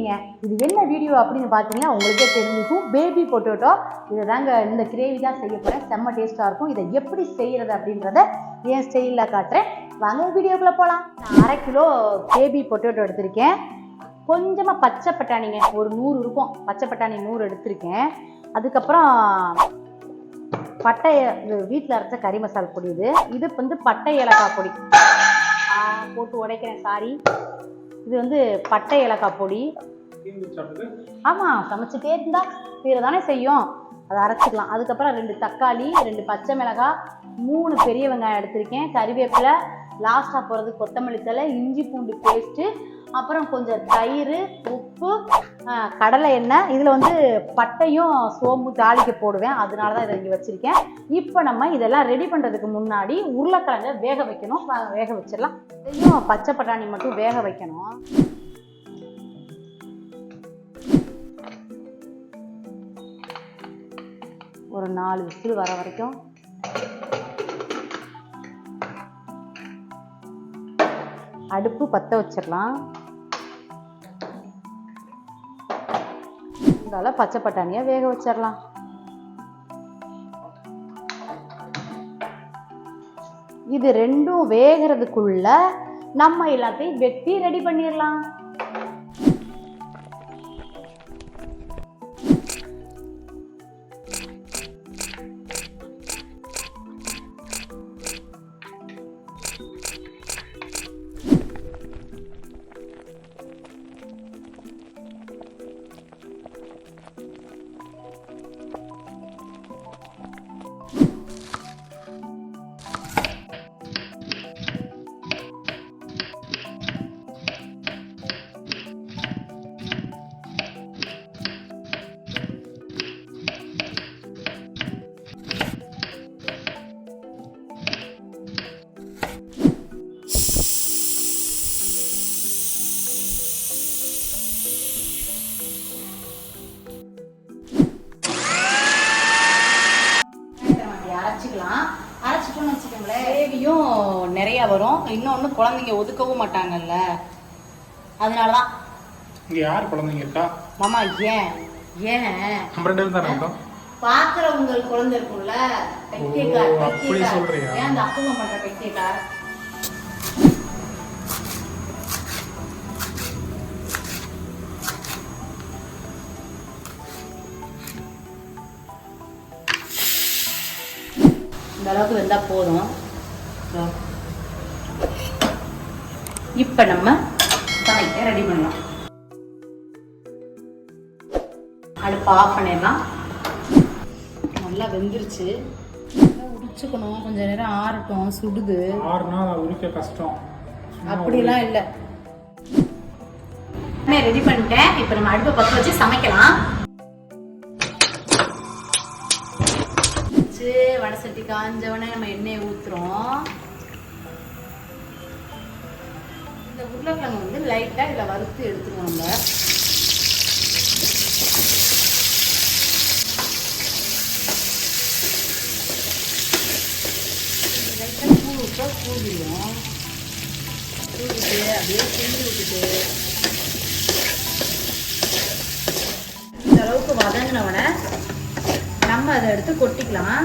இருக்கீங்க இது என்ன வீடியோ அப்படின்னு பார்த்தீங்கன்னா உங்களுக்கே தெரிஞ்சுக்கும் பேபி பொட்டேட்டோ இதை தாங்க இந்த கிரேவி தான் செய்ய போகிறேன் செம்ம டேஸ்ட்டாக இருக்கும். இதை எப்படி செய்கிறது அப்படின்றத என் ஸ்டைலில் காட்டுறேன். வாங்க வீடியோக்குள்ளே போகலாம் நான் அரை கிலோ பேபி பொட்டேட்டோ எடுத்திருக்கேன். கொஞ்சமாக பச்சை பட்டாணிங்க. ஒரு நூறு இருக்கும். பச்சை பட்டாணி நூறு எடுத்திருக்கேன். அதுக்கப்புறம் பட்டை வீட்டில் அரைச்ச கறி மசால் பொடி இது. இது வந்து பட்டை ஏலக்காய் பொடி. போட்டு உடைக்கிறேன் சாரி இது வந்து பட்டை ஏலக்காய் பொடி. ஆமாம் சமைச்சிட்டே இருந்தா தீர தானே செய்யும். அதை அரைச்சிக்கலாம் அதுக்கப்புறம் ரெண்டு தக்காளி ரெண்டு பச்சை மிளகாய் மூணு பெரிய வெங்காயம் எடுத்திருக்கேன். கறிவேப்பிலை லாஸ்ட்டாக போகிறது கொத்தமல்லி தழை இஞ்சி பூண்டு பேஸ்ட்டு அப்புறம் கொஞ்சம் தயிர் உப்பு கடலை எண்ணெய். இதில் வந்து பட்டையும் சோம்பு தாளிக்க போடுவேன். அதனால தான் இதை இங்கே வச்சுருக்கேன். இப்போ நம்ம இதெல்லாம் ரெடி பண்ணுறதுக்கு முன்னாடி உருளைக்கிழங்க வேக வைக்கணும். வேக வச்சிடலாம். இதையும் பச்சை பட்டாணி மட்டும் வேக வைக்கணும். ஒரு நாலு விசில் வர வரைக்கும். அடுப்பு பற்ற வச்சிடலாம். இதால பச்சை பட்டாணியை வேக வச்சிடலாம். இது ரெண்டும் வேகிறதுக்குள்ள நம்ம எல்லாத்தையும் வெட்டி ரெடி பண்ணிடலாம். கிரேவியும் நிறைய வரும். இன்னொன்று குழந்தைங்க ஒதுக்கவும் மாட்டாங்கல்ல. அதனால தான் இங்க யார் குழந்தைங்க இருக்கா? மாமா ஏன்? ஏன்? நம்ம ரெண்டு பேரும் தானே இருக்கோம். பாக்குறவங்க குழந்தை இருக்கும்ல. பெட்டியக்கார். சொல்றியா? ஏன் அந்த அப்புறம் பண்ற பெட்டியக்கார்? இந்த அளவுக்கு வெந்தா போதும். இப்ப நம்ம சமைக்க ரெடி பண்ணலாம். அடுப்பு ஆஃப் பண்ணிடலாம். நல்லா வெந்துருச்சு. நல்லா உரிச்சுக்கணும். கொஞ்ச நேரம் ஆறட்டும். சுடுது. ஆறு நாள் உரிக்க கஷ்டம். அப்படிலாம் இல்லை. ரெடி பண்ணிட்டேன். இப்போ நம்ம அடுப்பை பற்ற வச்சு சமைக்கலாம். சட்டி காஞ்சவனே நம்ம எண்ணெயை ஊத்துறோம். இந்த உருளைக்கிழங்கு வந்து லைட்டா இதுல வறுத்து எடுத்துக்கணும் நம்ம. லைட்டா பூ விட்டா பூவிடும் தூக்கிட்டு அப்படியே கிண்டி விட்டுட்டு. இந்த அளவுக்கு வதங்கினவன நம்ம அதை எடுத்து கொட்டிக்கலாம்.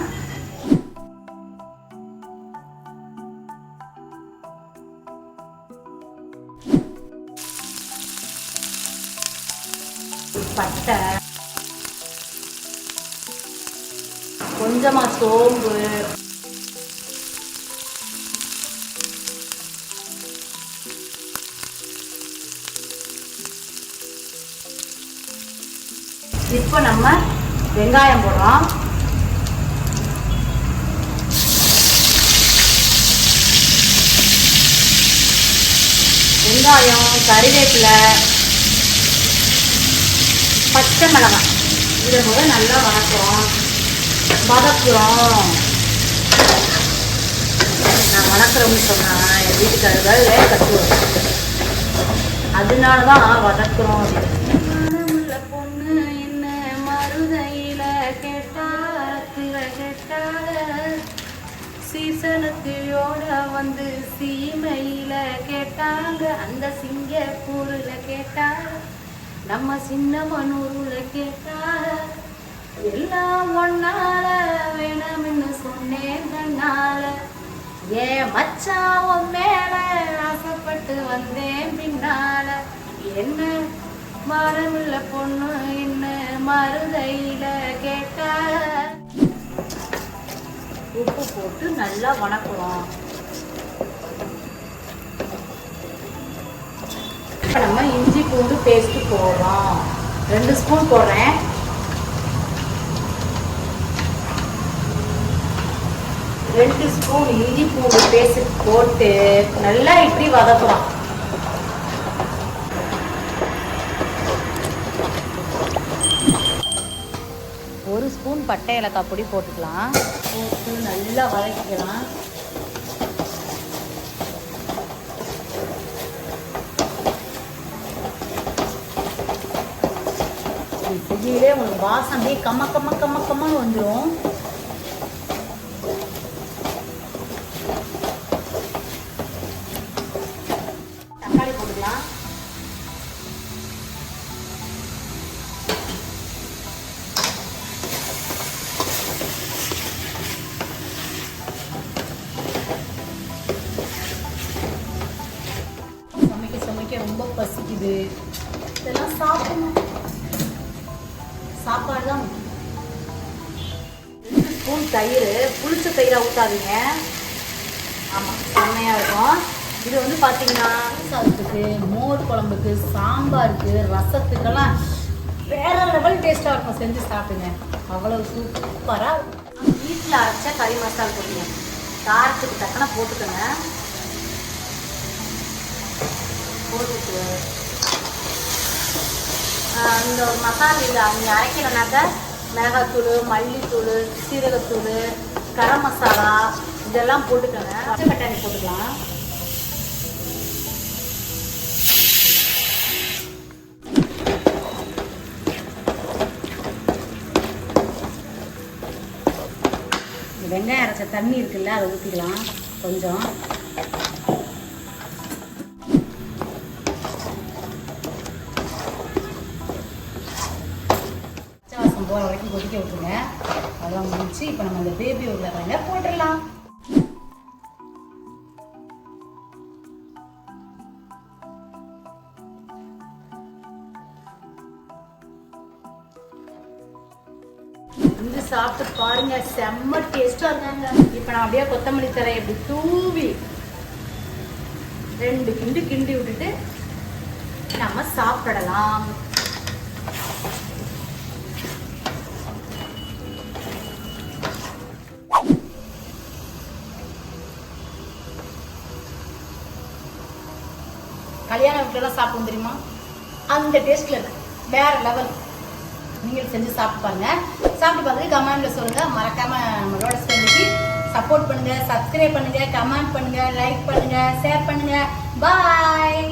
பட்டை. கொஞ்சமா சோம்பு. இப்போ நம்ம வெங்காயம் போடுறோம். வெங்காயம் கறிவேப்பிலை. பச்சை மிளகாய். இதை முதல் நல்லா வதக்குறோம். வதக்குறோம். நான் வளர்க்குறோம்னு சொன்னா என் வீட்டுக்காரர்கள் வேலை கட்டுவோம் அதனால தான் வதக்குறோம் அப்படின்னு. பொண்ணு என்ன மருதையில கேட்டாத்திர கேட்டால சீசனத்தியோட வந்து சீமையில கேட்டாங்க. அந்த சிங்கப்பூர்ல கேட்டாங்க நம்ம சின்ன மனூர்ல கேட்டா எல்லாம் ஒன்னால வேணும்னு சொன்னேன் தன்னால ஏன் மச்சான் உன் மேல ஆசைப்பட்டு வந்தேன் பின்னால. என்ன மரமில்ல பொண்ணு என்ன மருதையில கேட்டா. உப்பு போட்டு நல்லா வணக்குறோம் நம்ம பூண்டு பேஸ்ட் போடுறோம். ரெண்டு ஸ்பூன் போடுறேன். ரெண்டு ஸ்பூன் இஞ்சி பூண்டு பேஸ்ட் போட்டு நல்லா இப்படி வதக்கலாம் ஒரு ஸ்பூன் பட்டை ஏலக்காய் பொடி போட்டுக்கலாம். போட்டு நல்லா வதக்கிக்கலாம். புதியிலே உங்களுக்கு வாசம் அப்படியே கம்ம கம்ம கம்ம கம்மன்னு வந்துடும் தக்காளி போட்டுக்கலாம். சமைக்க சமைக்க ரொம்ப பசிக்குது. இதெல்லாம் சாப்பிடணும். சாப்பாடு தான் முக்கியம். ரெண்டு ஸ்பூன் தயிர் புளிச்ச தயிரை ஊற்றாதீங்க ஆமாம் செம்மையாக இருக்கும். இது வந்து பார்த்தீங்கன்னா சாதத்துக்கு மோர் குழம்புக்கு சாம்பாருக்கு ரசத்துக்கெல்லாம் வேற லெவல் டேஸ்ட்டாக இருக்கும். செஞ்சு சாப்பிடுங்க. அவ்வளோ சூப்பராக வீட்டில் அரைச்ச கறி மசாலா போட்டுங்க காரத்துக்கு தக்கன போட்டுக்கோங்க. போட்டுட்டு இந்த ஒரு இது அங்கே அரைக்கிறனாக்க மிளகாத்தூள் மல்லித்தூள் சீரகத்தூள் கரம் மசாலா இதெல்லாம் போட்டுக்கோங்க. பச்சை பட்டாணி போட்டுக்கலாம். வெங்காயம் அரைச்ச தண்ணி இருக்குல்ல அதை ஊற்றிக்கலாம் கொஞ்சம். கொதிக்க விட்டுருங்க. அதெல்லாம் முடிச்சு இப்போ நம்ம அந்த பேபி உருளைக்கிழங்க போட்டுடலாம். வந்து சாப்பிட்டு பாருங்க செம்ம டேஸ்டா இருக்காங்க. இப்போ நான் அப்படியே கொத்தமல்லி தரை இப்படி தூவி ரெண்டு கிண்டு கிண்டி விட்டுட்டு நம்ம சாப்பிடலாம். கல்யாண வீட்டிலலாம் சாப்பிடும் தெரியுமா? அந்த டேஸ்ட்ல இருக்கு வேற லெவல் நீங்கள் செஞ்சு சாப்பிட்டு பாருங்க. சாப்பிட்டு பார்த்துட்டு கமெண்ட்ல சொல்லுங்க. மறக்காம நம்மளோட சேர்ந்து சப்போர்ட் பண்ணுங்க சப்ஸ்கிரைப் பண்ணுங்க கமெண்ட் பண்ணுங்க லைக் பண்ணுங்க ஷேர் பண்ணுங்க. பாய்